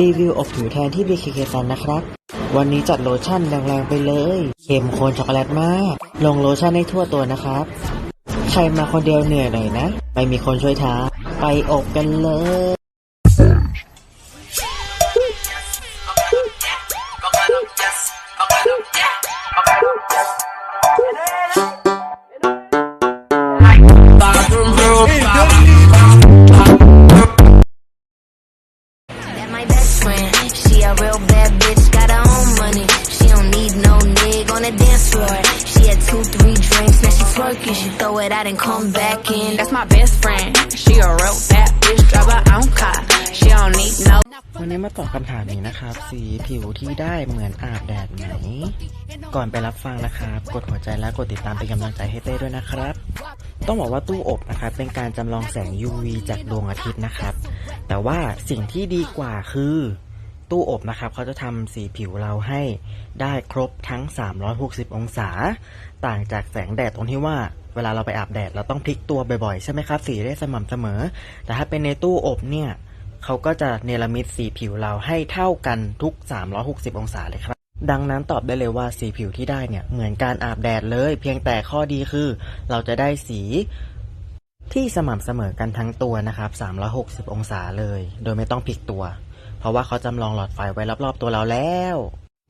รีวิวอบผิวแทนที่ BKK ซันนะครับ วันนี้จัดโลชั่นแรงๆไปเลย เข้มข้นช็อกโกแลตมาก ลงโลชั่นให้ทั่วตัวนะครับ ใครมาคนเดียวเหนื่อยหน่อยนะ ไม่มีคนช่วยท้าไปอบกันเลย She had two, three drinks, now she twerking. She throw it out and come back in. That's my best friend. She a real bad bitch, drive her own car. She don't need no วันนี้มาตอบคำถามนี้นะครับ สีผิวที่ได้เหมือนอาบแดดไหม ก่อนไปรับฟังนะครับ กดหัวใจและกดติดตามเป็นกำลังใจให้เต้ด้วยนะครับ ต้องบอกว่าตู้อบนะครับ เป็นการจำลองแสง UV จากดวงอาทิตย์นะครับ แต่ว่าสิ่งที่ดีกว่าคือ ตู้อบนะครับเขาจะทำสีผิวเราให้ได้ครบทั้ง 360 องศา ต่างจากแสงแดดตรงที่ว่าเวลาเราไปอาบแดดเราต้องพลิกตัวบ่อยๆ ใช่ไหมครับ สีได้สม่ำเสมอ แต่ถ้าเป็นในตู้อบเนี่ยเขาก็จะเนรมิตสีผิวเราให้เท่ากันทุก 360 องศาเลยครับ ดังนั้นตอบได้เลยว่าสีผิวที่ได้เนี่ยเหมือนการอาบแดดเลย เพียงแต่ข้อดีคือ เราจะได้สีที่สม่ำเสมอกันทั้งตัวนะครับ 360 องศาเลย โดยไม่ต้องพลิกตัว เพราะว่าเขาจำลองหลอดไฟไว้รอบๆตัวเราแล้ว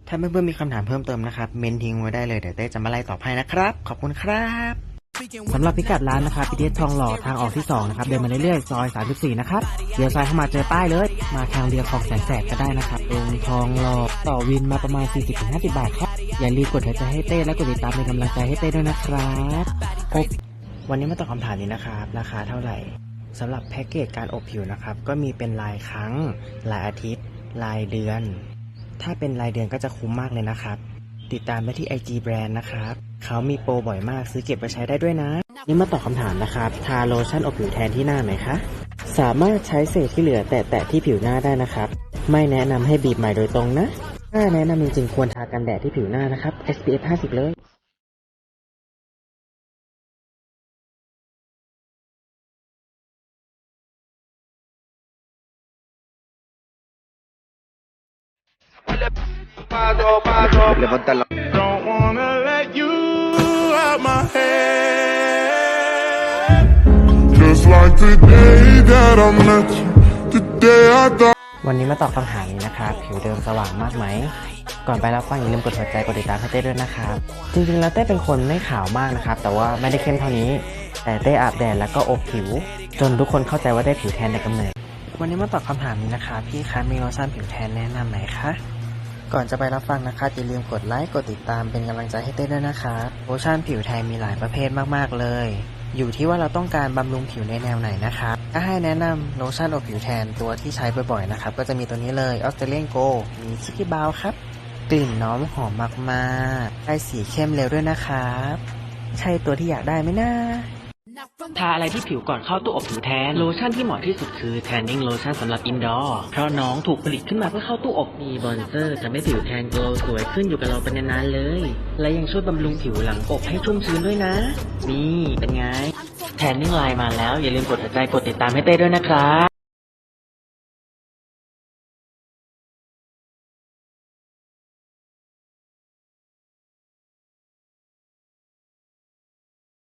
ถ้าเพื่อนๆมีคำถามเพิ่มเติมนะครับ เมนทิ้งไว้ได้เลยเดี๋ยวเต้จะมาไล่ตอบให้นะครับ ขอบคุณครับสำหรับพิกัดร้านนะครับพิเทศทองหล่อทางออกที่ 2 นะครับ เดินมาเรื่อยๆ ซอย 34 นะครับเลี้ยวซ้ายเข้ามาเจอป้ายเลย มาทางเรียงของแสนแสบก็ได้นะครับตรงทองหล่อต่อวินมาประมาณ 40-50 บาทครับ อย่าลืมกดหัวใจให้เต้และกดติดตามเป็นกำลังใจให้เต้ด้วยนะครับอบวันนี้มาตอบคำถามนี้นะครับ ราคาเท่าไหร่ สำหรับแพ็กเกจการอบผิวนะครับ ก็มีเป็นรายครั้ง รายอาทิตย์ รายเดือน ถ้าเป็นรายเดือนก็จะคุ้มมากเลยนะครับ ติดตามได้ที่ IG Brand นะครับ เขามีโปรบ่อยมากซื้อเก็บไปใช้ได้ด้วยนะ นี่มาตอบคำถามนะครับ ทาโลชั่นอบผิวแทนที่หน้าไหมคะ สามารถใช้เศษที่เหลือแตะๆที่ผิวหน้าได้นะครับ ไม่แนะนำให้บีบใหม่โดยตรงนะ ถ้าแนะนำจริงๆควรทากันแดดที่ผิวหน้านะครับ SPF 50 เลย Levanta la Don't wanna let you out my head. Just like the day that I met you, the day I thought. วันนี้มาตอบคำถามนี้นะครับ ผิวเดิมสว่างมากไหม ก่อนไปรับฟังอย่าลืมกดหัวใจกดติดตามให้เต้ด้วยนะครับ จริงๆแล้วเต้เป็นคนไม่ขาวมากนะครับ แต่ว่าไม่ได้เข้มเท่านี้ แต่เต้อาบแดดแล้วก็อบผิว จนทุกคนเข้าใจว่าได้ผิวแทนในกำเนิด วันนี้มาตอบคำถามนี้นะคะ พี่คะมีโลชั่นผิวแทนแนะนำไหมคะ ก่อนจะไปรับฟังนะคะอย่าลืมกดไลค์กดติดตามเป็นกำลังใจให้เต้ด้วยนะคะโลชั่นผิวแทนมีหลายประเภทมากๆเลย อยู่ที่ว่าเราต้องการบำรุงผิวในแนวไหนนะคะถ้าให้แนะนำโลชั่นอบผิวแทนตัวที่ใช้บ่อยๆนะครับก็จะมีตัวนี้เลยออสเตรเลียนโกมีชิคกี้บาวครับกลิ่นน้อมหอมมากๆได้สีเข้มเร็วด้วยนะครับ ใช่ตัวที่อยากได้ไหมนะ ทาอะไรที่ผิวก่อนเข้าตู้อบถึงแทน โลชั่นที่เหมาะที่สุดคือ Tanning Lotion สำหรับอินดอร์ เพราะน้องถูกผลิตขึ้นมาเพื่อเข้าตู้อบมีบอนเซอร์ทำให้ผิวแทนโกลสวยขึ้นอยู่กับเราเป็นนานๆเลย และยังช่วยบำรุงผิวหลังอบให้ชุ่มชื้นด้วยนะ นี่เป็นไง Tanning Line มาแล้วอย่าลืมกดหัวใจกดติดตามให้เต้ด้วยนะครับ